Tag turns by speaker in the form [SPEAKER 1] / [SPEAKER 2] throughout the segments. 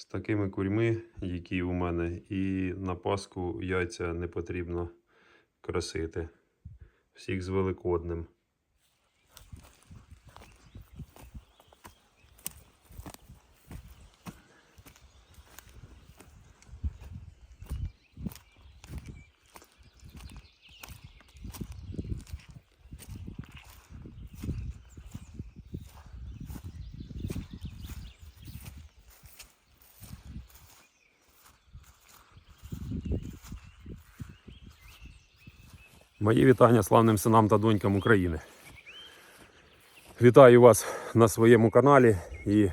[SPEAKER 1] з такими курьми, які у мене, і на Пасху яйця не потрібно красити. Всіх з Великодним. Мої вітання славним синам та донькам України. Вітаю вас на своєму каналі і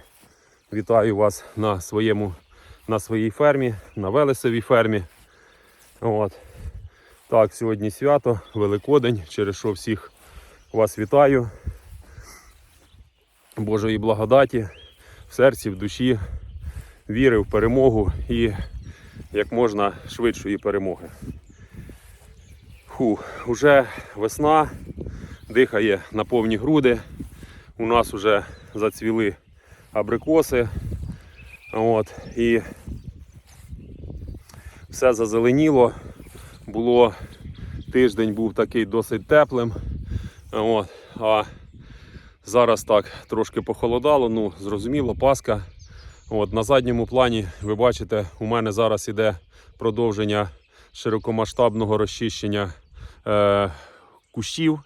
[SPEAKER 1] вітаю вас на, своєму, на своїй фермі, на Велесовій фермі. От. Так, сьогодні свято, Великодень, через що всіх вас вітаю. Божої благодаті в серці, в душі, віри в перемогу і як можна швидшої перемоги. Фу, уже весна, дихає на повні груди. У нас вже зацвіли абрикоси. От, і все зазеленіло. Було тиждень був такий досить теплим. От, а зараз так трошки похолодало. Ну, зрозуміло, Пасха. От, на задньому плані ви бачите, у мене зараз іде продовження широкомасштабного розчищення е, кущів.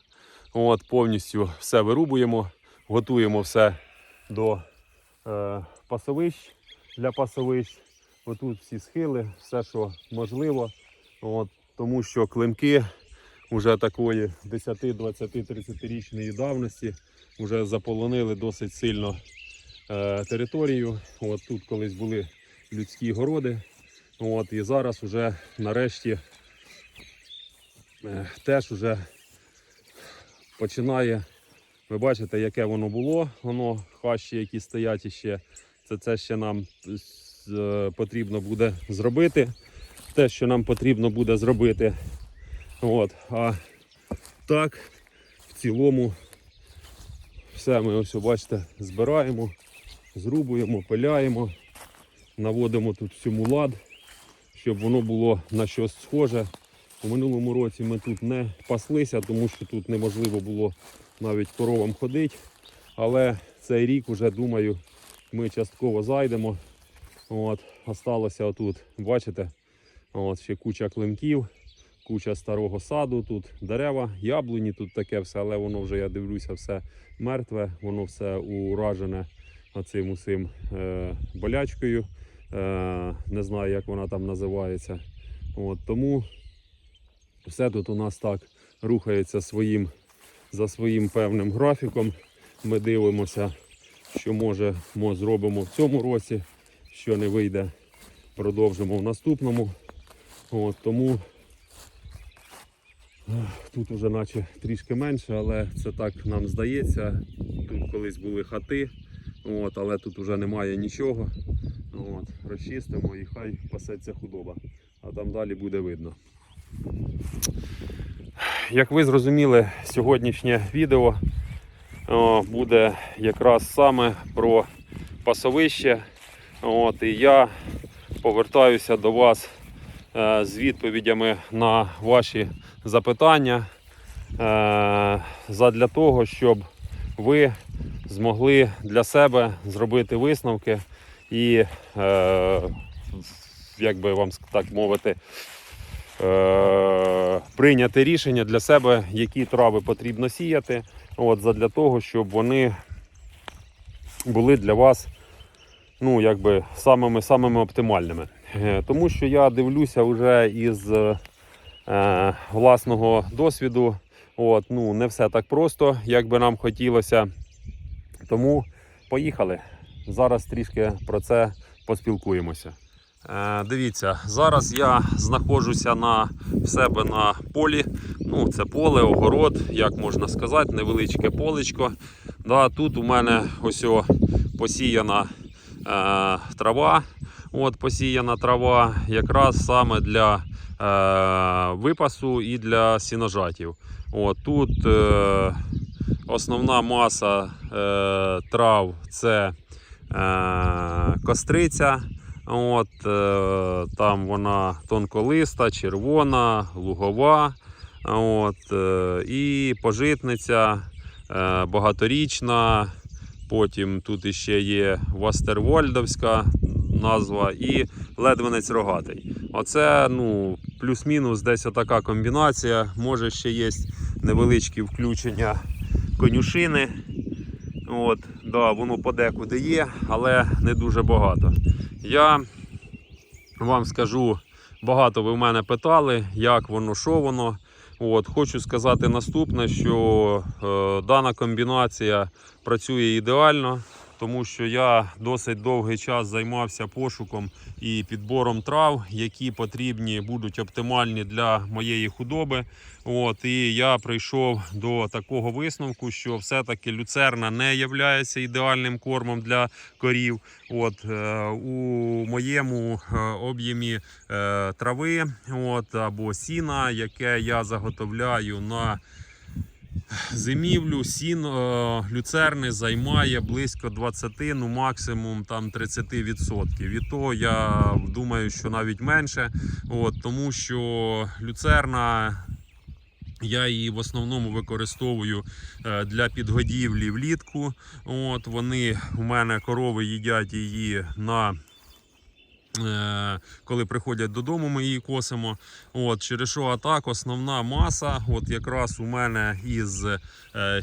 [SPEAKER 1] От, повністю все вирубуємо, готуємо все до е, пасовищ для пасовищ. Отут всі схили, все, що можливо. От, тому що климки вже такої 10, 20, 30 річної давності вже заполонили досить сильно е, територію. От тут колись були людські городи. От, і зараз вже нарешті теж вже починає. Ви бачите, яке воно було, воно хащі, які стоять іще. Це, це ще нам е, потрібно буде зробити. Те, що нам потрібно буде зробити. От. А так, в цілому, все ми ось бачите, збираємо, зрубуємо, пиляємо, наводимо тут всьому лад, щоб воно було на щось схоже. У минулому році ми тут не паслися, тому що тут неможливо було навіть коровам ходити. Але цей рік вже думаю, ми частково зайдемо. От, осталося отут, бачите, от, ще куча клинків, куча старого саду, тут дерева, яблуні, тут таке все, але воно вже, я дивлюся, все мертве, воно все уражене цим усім е, болячкою. Е, не знаю, як вона там називається. От, тому все тут у нас так рухається своїм, за своїм певним графіком. Ми дивимося, що може ми зробимо в цьому році, що не вийде, продовжимо в наступному. От, тому тут уже наче трішки менше, але це так нам здається. Тут колись були хати, от, але тут вже немає нічого. От, розчистимо і хай пасеться худоба, а там далі буде видно. Як ви зрозуміли, сьогоднішнє відео буде якраз саме про пасовище. От, і я повертаюся до вас е, з відповідями на ваші запитання е, задля того, щоб ви змогли для себе зробити висновки і, е, як би вам так мовити, прийняти рішення для себе, які трави потрібно сіяти, от, задля того, щоб вони були для вас ну, якби, самими, самими оптимальними. Е, Тому що я дивлюся вже із е, власного досвіду. От, ну, не все так просто, як би нам хотілося. Тому поїхали. Зараз трішки про це поспілкуємося. Е, дивіться, зараз я знаходжуся на в себе на полі. Ну, це поле, огород, як можна сказати, невеличке полечко. Да, тут у мене ось о, посіяна е, трава. От посіяна трава якраз саме для е, випасу і для сіножатів. От, тут е, основна маса е, трав це е, костриця. От, е, там вона тонколиста, червона, лугова. От, е, і пожитниця е, багаторічна. Потім тут іще є Вастервольдовська назва і ледвенець рогатий. Оце ну, плюс-мінус десь така комбінація. Може ще є невеличкі включення конюшини. От, да, воно подекуди є, але не дуже багато. Я вам скажу, багато ви в мене питали, як воно, що воно. От, хочу сказати наступне, що е, дана комбінація працює ідеально, тому що я досить довгий час займався пошуком і підбором трав, які потрібні будуть оптимальні для моєї худоби. От, і я прийшов до такого висновку, що все-таки люцерна не є ідеальним кормом для корів. От, е, у моєму е, об'ємі е, трави от, або сіна, яке я заготовляю на зимівлю, сін е, люцерни займає близько 20, ну максимум там 30%. І то я думаю, що навіть менше. От, тому що люцерна. Я її в основному використовую е, для підгодівлі влітку. От вони у мене корови їдять її на коли приходять додому, ми її косимо. От, через що а так основна маса, от якраз у мене із е,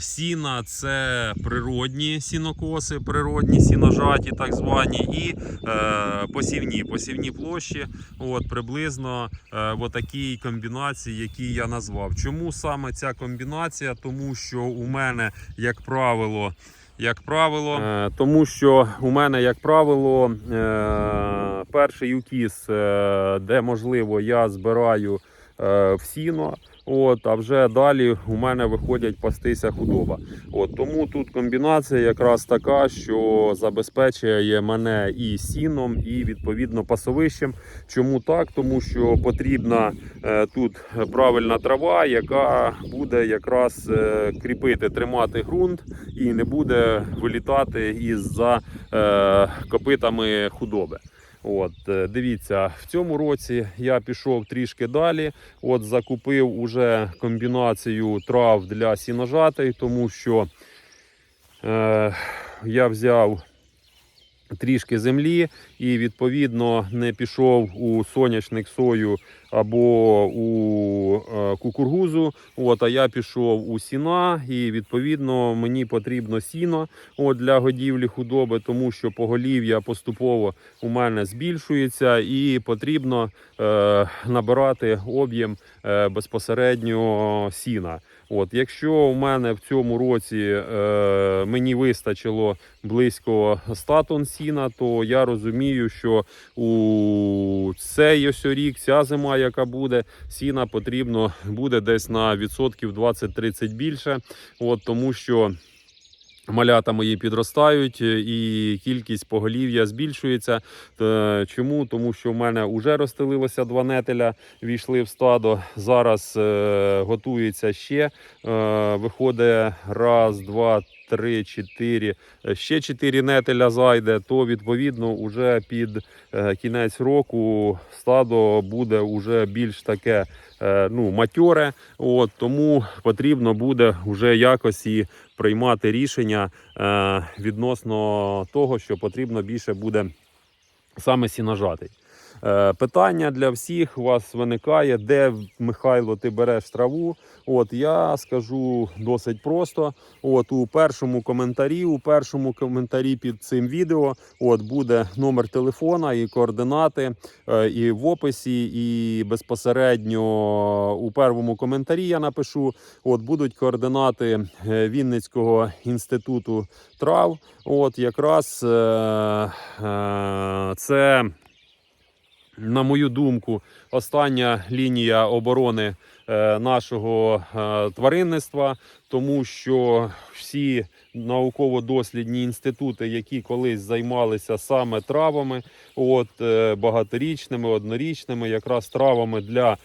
[SPEAKER 1] сіна, це природні сінокоси, природні сіножаті, так звані, і е, посівні. Посівні площі, от приблизно е, в такій комбінації, які я назвав. Чому саме ця комбінація? Тому що у мене, як правило, як правило, е, тому що у мене, як правило, е, перший укіс, е, де можливо, я збираю в сіно. От, а вже далі у мене виходять пастися худоба. От, тому тут комбінація якраз така, що забезпечує мене і сіном, і відповідно пасовищем. Чому так? Тому що потрібна е, тут правильна трава, яка буде якраз е, кріпити, тримати ґрунт і не буде вилітати із-за е, копитами худоби. От, е, дивіться, в цьому році я пішов трішки далі. От закупив уже комбінацію трав для сіножатей, тому що е, я взяв трішки землі і відповідно не пішов у соняшник сою або у е, кукургузу. От, а я пішов у сіна, і відповідно мені потрібно сіно от, для годівлі худоби, тому що поголів'я поступово у мене збільшується, і потрібно е, набирати об'єм е, безпосередньо сіна. От, якщо у мене в цьому році е, мені вистачило близько 100 тонн сіна, то я розумію, що у цей ось рік, ця зима, яка буде, сіна потрібно буде десь на відсотків 20-30 більше. От, тому що Малята мої підростають е, і кількість поголів'я збільшується. Чому? Тому що в мене вже розстелилося два нетеля, війшли в стадо. Зараз е, готується ще. Е, виходить раз, два, три, чотири. е, Ще чотири нетеля зайде, то відповідно уже під е, кінець року стадо буде уже більш таке е, ну, матьоре. От, тому потрібно буде вже якось і приймати рішення відносно того, що потрібно більше буде саме сіножатий. Е, питання для всіх у вас виникає, де Михайло ти береш траву. От я скажу досить просто. От у першому коментарі, у першому коментарі під цим відео, от буде номер телефона і координати, е, і в описі, і безпосередньо у першому коментарі я напишу. От будуть координати е, Вінницького інституту трав. От якраз е, е, це на мою думку, остання лінія оборони е, нашого е, тваринництва, тому що всі науково-дослідні інститути, які колись займалися саме травами, от е, багаторічними, однорічними, якраз травами для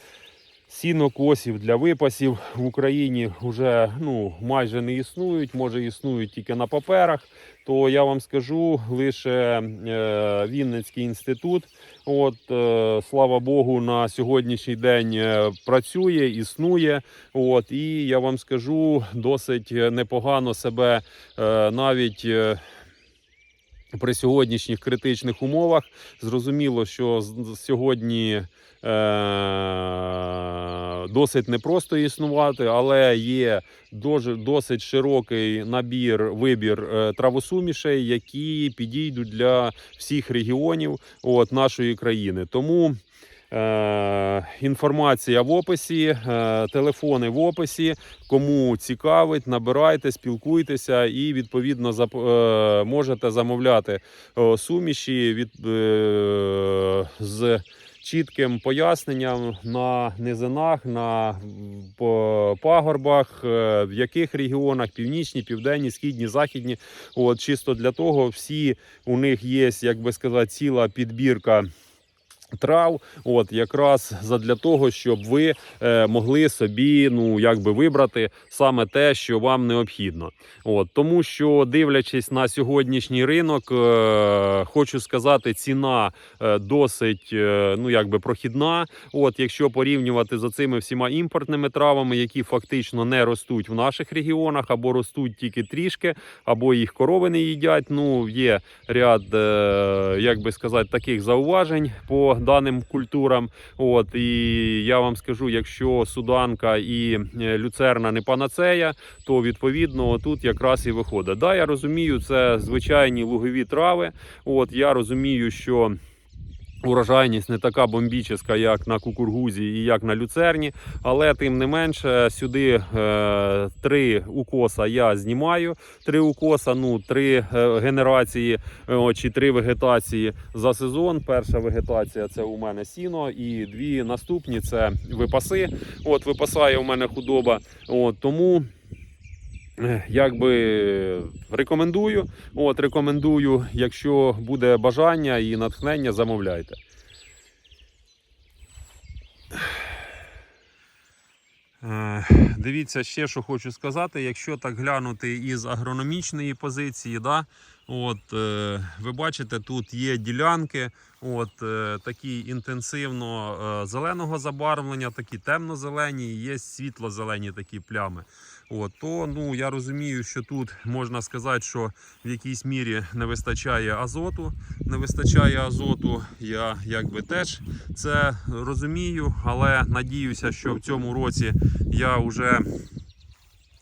[SPEAKER 1] Сінокосів для випасів в Україні вже ну, майже не існують, може існують тільки на паперах. То я вам скажу лише е, Вінницький інститут. От, е, слава Богу, на сьогоднішній день е, працює, існує. От, і я вам скажу, досить непогано себе навіть. При сьогоднішніх критичних умовах зрозуміло, що сьогодні е, досить непросто існувати, але є дуже досить широкий набір вибір е, травосумішей, які підійдуть для всіх регіонів от, нашої країни. Тому інформація в описі, е, телефони в описі. Кому цікавить, набирайте, спілкуйтеся і відповідно е, можете замовляти е, суміші від, е, з чітким поясненням на низинах, на пагорбах, е, в яких регіонах північні, південні, східні, західні. От чисто для того, всі у них є, як би сказати, ціла підбірка. Трав, от якраз задля того, щоб ви е, могли собі ну якби вибрати саме те, що вам необхідно. От тому, що дивлячись на сьогоднішній ринок, е, хочу сказати, ціна е, досить е, ну якби прохідна. От якщо порівнювати з цими всіма імпортними травами, які фактично не ростуть в наших регіонах, або ростуть тільки трішки, або їх корови не їдять. Ну є ряд, е, як би сказати, таких зауважень по даним культурам. От і я вам скажу, якщо суданка і е, люцерна не панацея, то відповідно тут якраз і виходить. Да, я розумію, це звичайні лугові трави. От я розумію, що. Урожайність не така бомбічна, як на кукургузі і як на люцерні, але тим не менше сюди е, три укоса я знімаю. Три укоса, ну три е, генерації е, чи три вегетації за сезон. Перша вегетація це у мене сіно, і дві наступні це випаси. От випасає у мене худоба. От тому. Якби рекомендую, от рекомендую, якщо буде бажання і натхнення, замовляйте. Е, Дивіться ще, що хочу сказати. Якщо так глянути із агрономічної позиції, да, от, е, ви бачите, тут є ділянки, от, е, такі інтенсивно зеленого забарвлення, такі темно-зелені, є світло-зелені такі плями. От, то ну, я розумію, що тут можна сказати, що в якійсь мірі не вистачає азоту. Не вистачає азоту. Я якби теж це розумію, але надіюся, що в цьому році я вже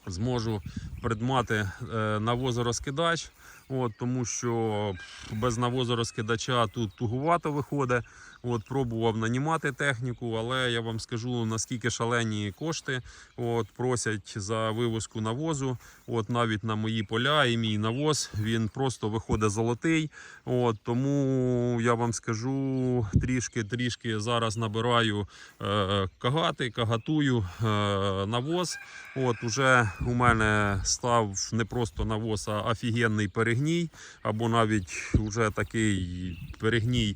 [SPEAKER 1] зможу придбати е, навозорозкидач. От, тому що без навозорозкидача тут тугувато виходить. От, пробував нанімати техніку, але я вам скажу наскільки шалені кошти от, просять за вивозку навозу. От, навіть на мої поля і мій навоз він просто виходить золотий. От, тому я вам скажу трішки-трішки зараз набираю е, кагати, кагатую е, навоз. От уже у мене став не просто навоз, а офігенний перегній, або навіть вже такий перегній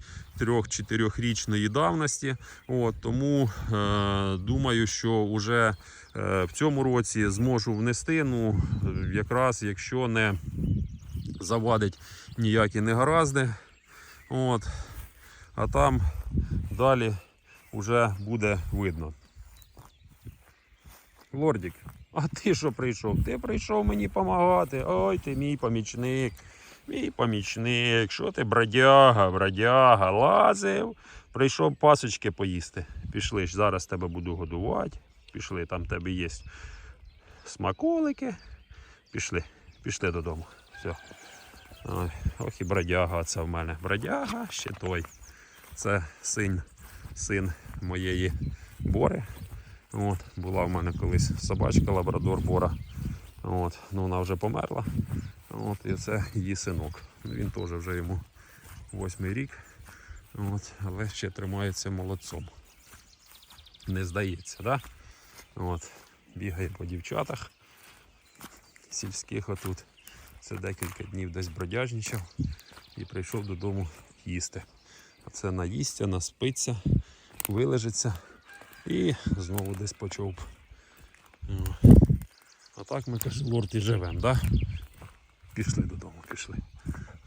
[SPEAKER 1] трьох-чотирьохрічної давності. От, тому е, думаю, що вже е, в цьому році зможу внести. Ну, якраз якщо не завадить ніякі негаразди. От, а там далі вже буде видно. Лордік, а ти що прийшов? Ти прийшов мені допомагати. Ой, ти мій помічник. Мій помічник. Що ти бродяга, бродяга, лазив. Прийшов пасочки поїсти. Пішли ж, зараз тебе буду годувати. Пішли, там тебе є смаколики. Пішли, пішли додому. Все. Ой, ох і бродяга це в мене. Бродяга ще той. Це син, син моєї бори. От, була в мене колись собачка лабрадор Бора. От, ну вона вже померла. От, і це її синок. Він теж вже йому восьмий рік. От, але ще тримається молодцом. Не здається, да? От, бігає по дівчатах сільських отут. Це декілька днів десь бродяжничав і прийшов додому їсти. А це наїсться, наспиться, вилежиться І знову десь почов. А так ми каже, лорд і живемо, да? Пішли додому, пішли.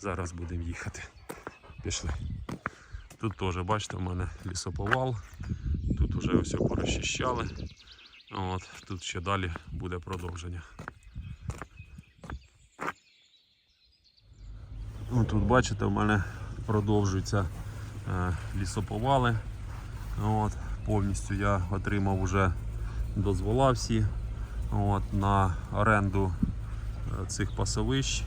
[SPEAKER 1] Зараз будемо їхати. Пішли. Тут теж, бачите, в мене лісоповал. Тут вже все порозчищали. От, тут ще далі буде продовження. Ну, тут бачите, в мене продовжуються е, лісоповали. От, повністю я отримав вже дозвола всі от, на оренду цих пасовищ.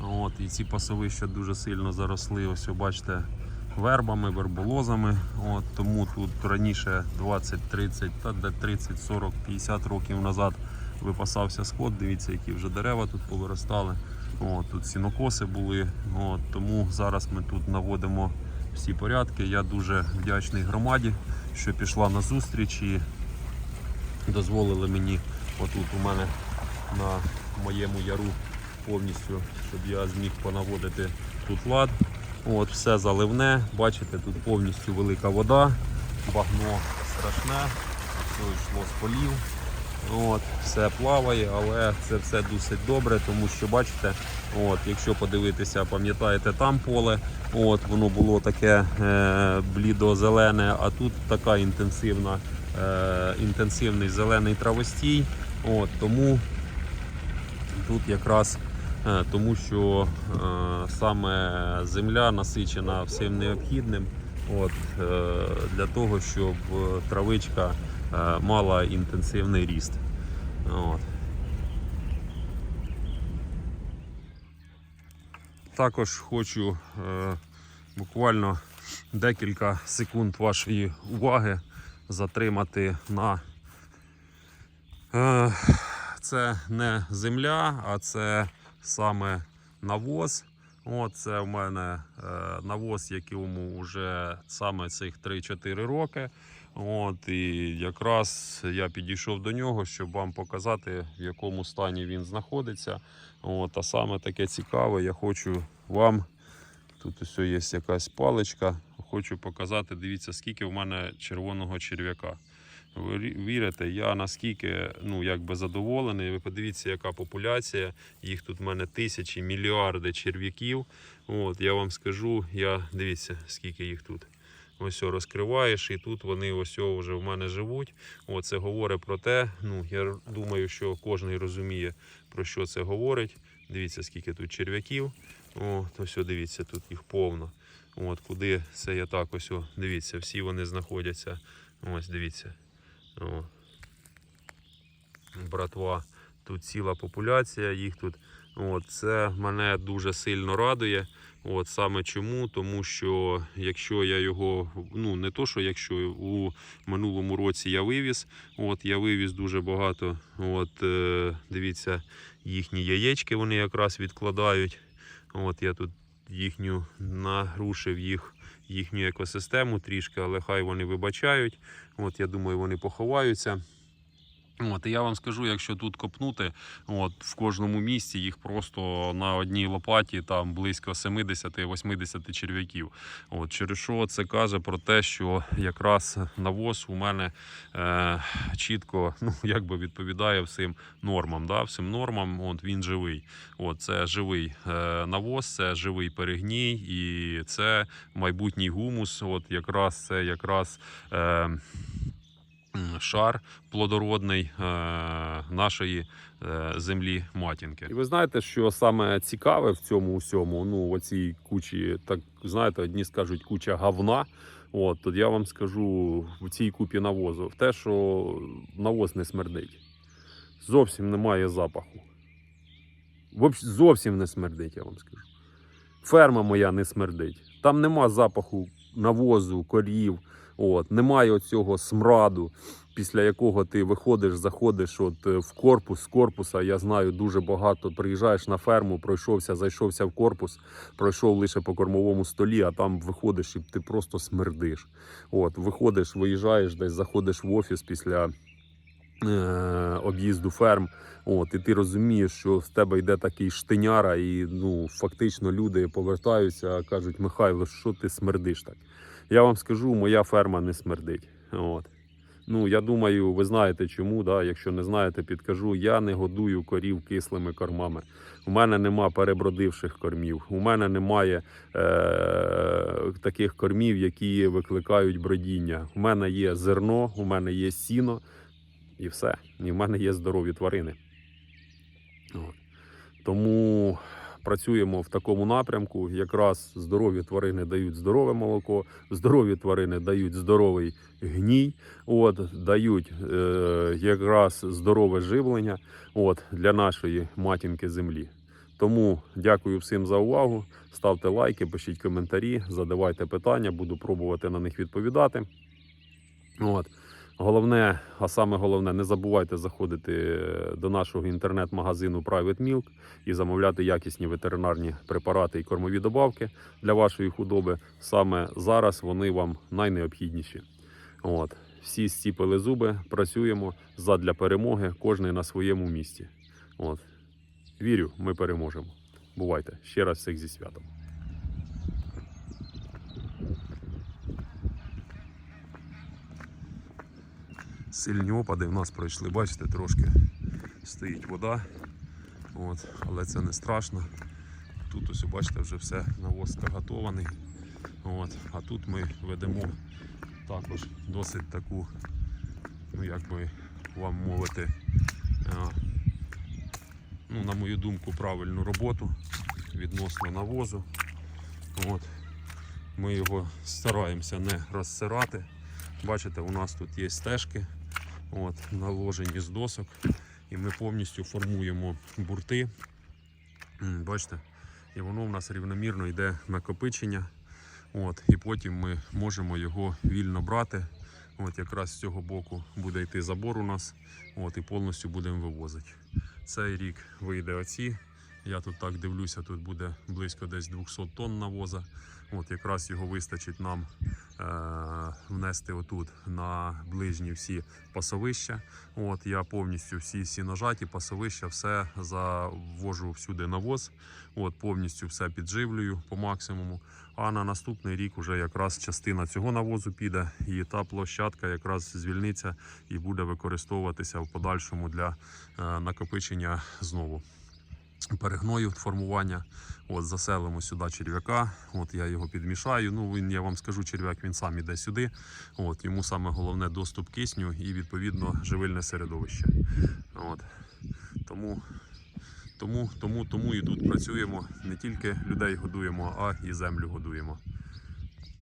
[SPEAKER 1] От, і ці пасовища дуже сильно заросли. Ось ви бачите, вербами, верболозами. От, тому тут раніше 20, 30, та де 30, 40, 50 років назад випасався сход. Дивіться, які вже дерева тут повиростали. От, тут сінокоси були. От, тому зараз ми тут наводимо всі порядки. Я дуже вдячний громаді, що пішла на зустріч і дозволили мені отут у мене на моєму яру повністю, щоб я зміг понаводити тут лад. От, все заливне, бачите, тут повністю велика вода, багно страшне, все йшло з полів. От, все плаває, але це все досить добре, тому що бачите, от, якщо подивитися, пам'ятаєте, там поле, от, воно було таке е, блідо-зелене, а тут така інтенсивна, е, інтенсивний зелений травостій. От, тому тут якраз е, тому, що е, саме земля насичена всім необхідним от, е, для того, щоб травичка мала інтенсивний ріст. От. Також хочу буквально декілька секунд вашої уваги затримати на це не земля, а це саме навоз. От це в мене е, навоз, якому вже саме цих 3-4 роки. От, і якраз я підійшов до нього, щоб вам показати, в якому стані він знаходиться. От, а саме таке цікаве, я хочу вам. Тут ось є якась паличка. Хочу показати, дивіться, скільки в мене червоного черв'яка. Ви вірите, я наскільки ну, якби задоволений. Ви подивіться, яка популяція. Їх тут в мене тисячі, мільярди черв'яків. От, я вам скажу, я дивіться, скільки їх тут. Ось розкриваєш, і тут вони ось вже в мене живуть. От, це говорить про те. Ну, я думаю, що кожен розуміє, про що це говорить. Дивіться, скільки тут черв'яків. О, то все, дивіться, тут їх повно. От, куди це я так ось, о, дивіться, всі вони знаходяться. Ось, дивіться. О. Братва, тут ціла популяція, їх тут. От, це мене дуже сильно радує. От саме чому? Тому що якщо я його, ну не то, що якщо у минулому році я вивіз, от я вивіз дуже багато. От е, дивіться, їхні яєчки вони якраз відкладають. От я тут їхню нагрушив їх, їхню екосистему трішки, але хай вони вибачають. От я думаю, вони поховаються. От, і я вам скажу, якщо тут копнути, от, в кожному місці їх просто на одній лопаті там близько 70-80 черв'яків. От, через що це каже про те, що якраз навоз у мене е, чітко ну, якби відповідає всім нормам. Да? Всім нормам от, він живий. От, це живий е, навоз, це живий перегній і це майбутній гумус. От, якраз це якраз. Е, шар плодородний е, нашої е, землі матінки. І ви знаєте, що саме цікаве в цьому усьому, ну, оцій кучі, так знаєте, одні скажуть куча говна. От, то я вам скажу в цій купі навозу, в те, що навоз не смердить. Зовсім немає запаху. Зовсім не смердить, я вам скажу. Ферма моя не смердить. Там нема запаху навозу, корів. От, немає оцього смраду, після якого ти виходиш, заходиш от е, в корпус з корпуса. Я знаю дуже багато. Приїжджаєш на ферму, пройшовся, зайшовся в корпус, пройшов лише по кормовому столі, а там виходиш і ти просто смердиш. От, виходиш, виїжджаєш десь, заходиш в офіс після. е, Об'їзду ферм, от і ти розумієш, що з тебе йде такий штиняра, і ну фактично люди повертаються, кажуть: Михайло, що ти смердиш так? Я вам скажу, моя ферма не смердить. От. Ну, я думаю, ви знаєте чому. Да? Якщо не знаєте, підкажу. Я не годую корів кислими кормами. У мене нема перебродивших кормів. У мене немає е- таких кормів, які викликають бродіння. У мене є зерно, у мене є сіно і все. І в мене є здорові тварини. От. Тому працюємо в такому напрямку. Якраз здорові тварини дають здорове молоко, здорові тварини дають здоровий гній, от, дають е, якраз здорове живлення от, для нашої матінки землі. Тому дякую всім за увагу. Ставте лайки, пишіть коментарі, задавайте питання, буду пробувати на них відповідати. От. Головне, а саме головне, не забувайте заходити до нашого інтернет-магазину Private Milk і замовляти якісні ветеринарні препарати і кормові добавки для вашої худоби. Саме зараз вони вам найнеобхідніші. От. Всі зціпили зуби, працюємо задля перемоги, кожний на своєму місці. От. Вірю, ми переможемо. Бувайте ще раз всіх зі святом. Сильні опади в нас пройшли, бачите, трошки стоїть вода. От, але це не страшно. Тут ось бачите, вже все навоз заготований. От, а тут ми ведемо також досить таку, ну як би вам мовити, ну, на мою думку, правильну роботу відносно навозу. От. Ми його стараємося не розсирати. Бачите, у нас тут є стежки, от, наложені з досок, і ми повністю формуємо бурти. Бачите, і воно в нас рівномірно йде накопичення. От, і потім ми можемо його вільно брати. От якраз з цього боку буде йти забор у нас. От, і повністю будемо вивозити. Цей рік вийде оці. Я тут так дивлюся, тут буде близько десь 200 тонн навоза. От якраз його вистачить нам внести отут на ближні всі пасовища. От я повністю всі сіножаті, пасовища, все завожу всюди навоз. От повністю все підживлюю по максимуму. А на наступний рік вже якраз частина цього навозу піде, і та площадка якраз звільниться і буде використовуватися в подальшому для е, накопичення знову перегною формування. От заселимо сюди черв'яка. От я його підмішаю. Ну він я вам скажу, черв'як він сам іде сюди. От йому саме головне доступ кисню і відповідно живильне середовище. От тому. Тому, тому, тому і тут працюємо. Не тільки людей годуємо, а і землю годуємо.